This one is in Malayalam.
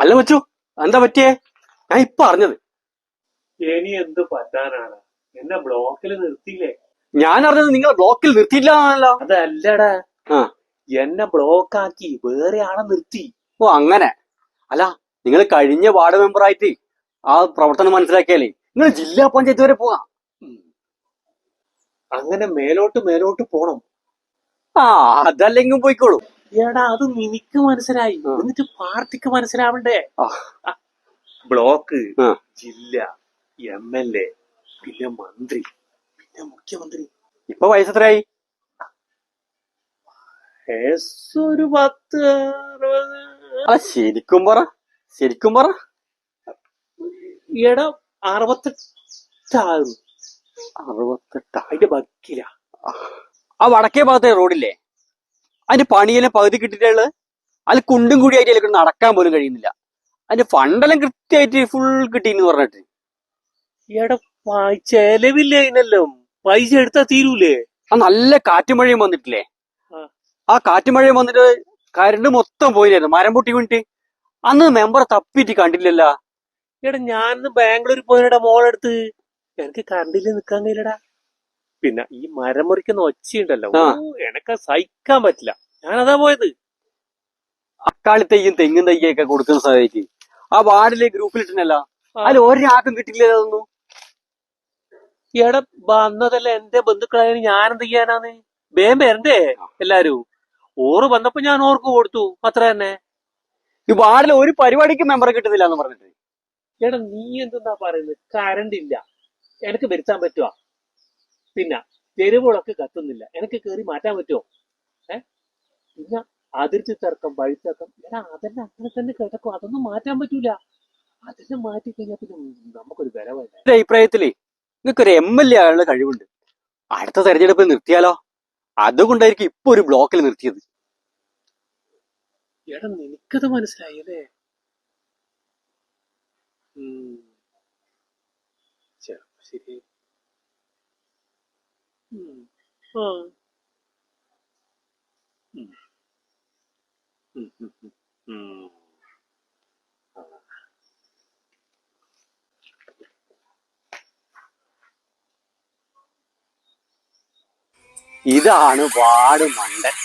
അല്ല കൊച്ചു എന്താ പറ്റിയേ? ഞാൻ ഇപ്പൊ അറിഞ്ഞത്. ഇനി എന്ത് പറ്റാനാണ്? എന്നെ ബ്ലോക്കിൽ നിർത്തിയില്ലേ? ഞാൻ അറിഞ്ഞത് നിങ്ങൾ ബ്ലോക്കിൽ നിർത്തിയില്ലാന്നല്ലോ അതല്ലടാ. ആ. എന്നെ ബ്ലോക്ക് ആക്കി വേറെ ആളെ നിർത്തി. ഓ അങ്ങനെ. അല്ല നിങ്ങൾ കഴിഞ്ഞ വാർഡ് മെമ്പർ ആയിട്ട് ആ പ്രവർത്തനം മനസ്സിലാക്കിയാലേ നിങ്ങൾ ജില്ലാ പഞ്ചായത്ത് വരെ പോവാം. അങ്ങനെ മേലോട്ട് മേലോട്ട് പോണം. ആ അതല്ലെങ്കിൽ പോയിക്കോളൂ. എടാ അത് നിനക്ക് മനസ്സിലായി. എന്നിട്ട് പാർട്ടിക്ക് മനസ്സിലാവണ്ടേ? ബ്ലോക്ക് ജില്ല എം എൽ എ പിന്നെ മന്ത്രി പിന്നെ മുഖ്യമന്ത്രി. ഇപ്പൊ വയസ്സെത്രയായി വയസ്സ് ഒരു പത്ത് അല്ല ശരിക്കും പറ ശരിക്കും പറ. എടാ അറുപത്തെട്ടാകും അറുപത്തെട്ടാ. അതിന്റെ ബക്കില ആ വടക്കേ ഭാഗത്തെ റോഡില്ലേ? അതിന്റെ പണിയെല്ലാം പകുതി കിട്ടിയിട്ടുള്ളത് അതിൽ കുണ്ടും കൂടി ആയിട്ട് അതിലേക്ക് നടക്കാൻ പോലും കഴിയുന്നില്ല. അതിന്റെ ഫണ്ടെല്ലാം കൃത്യമായിട്ട് ഫുൾ കിട്ടിന്ന് പറഞ്ഞിട്ട്. എടാ ചെലവില്ല അതിനെല്ലാം? പൈസ എടുത്താ തീരൂലേ? ആ നല്ല കാറ്റും മഴയും വന്നിട്ടില്ലേ? ആ. കാറ്റുമഴയും കാറ്റും മഴയും വന്നിട്ട് കരണ്ട് മൊത്തം പോയില്ലായിരുന്നു. മരം പൊട്ടി വീണിട്ട്. അന്ന് മെമ്പർ തപ്പിട്ട് കണ്ടില്ലല്ലോ. എടാ ഞാനിന്ന് ബാംഗ്ലൂർ പോയിടാ മോളെടുത്ത്. എനിക്ക് കണ്ടില്ല നിക്കാൻ കഴിയില്ലടാ. പിന്നെ ഈ മരം മുറിക്കുന്ന ഒച്ചയുണ്ടല്ലോ എനക്ക് സഹിക്കാൻ പറ്റില്ല. ഞാനതാ പോയത്. അക്കാളി തെയ്യും തെങ്ങും തയ്യൊക്കെ കൊടുക്കുന്ന സമയത്ത് ആ വാർഡിലെ ഗ്രൂപ്പിൽ ആ. അതിൽ ഒരാൾക്കും കിട്ടില്ല അതൊന്നും. എടാ വന്നതല്ല എന്റെ ബന്ധുക്കളായ ഞാൻ എന്ത് ചെയ്യാനാന്ന്? വേം വരണ്ടേ എല്ലാരും. ഓറ് വന്നപ്പോ ഞാൻ ഓർക്ക് കൊടുത്തു. അത്ര തന്നെ. ഈ വാർഡിലെ ഒരു പരിപാടിക്ക് മെമ്പർ കിട്ടുന്നില്ല എന്ന് പറഞ്ഞിട്ട്. എടാ നീ എന്തെന്നാ പറയുന്നത്? കറണ്ട് ഇല്ല. എനിക്ക് വരുത്താൻ പറ്റുവാ? പിന്നെ തെരുവുകളൊക്കെ കത്തുന്നില്ല. എനിക്ക് കയറി മാറ്റാൻ പറ്റുമോ? ഏ? പിന്നെ അതിർത്തി തർക്കം വഴിത്തർക്കം എടാ അതെല്ലാം അങ്ങനെ തന്നെ കിടക്കും. അതൊന്നും മാറ്റാൻ പറ്റൂല. അതെല്ലാം മാറ്റി കഴിഞ്ഞാൽ പിന്നെ നമുക്കൊരു വില അഭിപ്രായത്തിലേ നിങ്ങൾക്ക് ഒരു എം എൽ എ ആകാനുള്ള കഴിവുണ്ട്. അടുത്ത തെരഞ്ഞെടുപ്പ് നിർത്തിയാലോ? അതുകൊണ്ടായിരിക്കും ഇപ്പൊ ഒരു ബ്ലോക്കിൽ നിർത്തിയത്. എടാ നിനക്കത് മനസ്സിലായി അല്ലേ ശരി ഉം. ആ. ഉം. ഉം, ഉം, ഉം. ഉം. ഇതാണ് വാട് മണ്ടൻ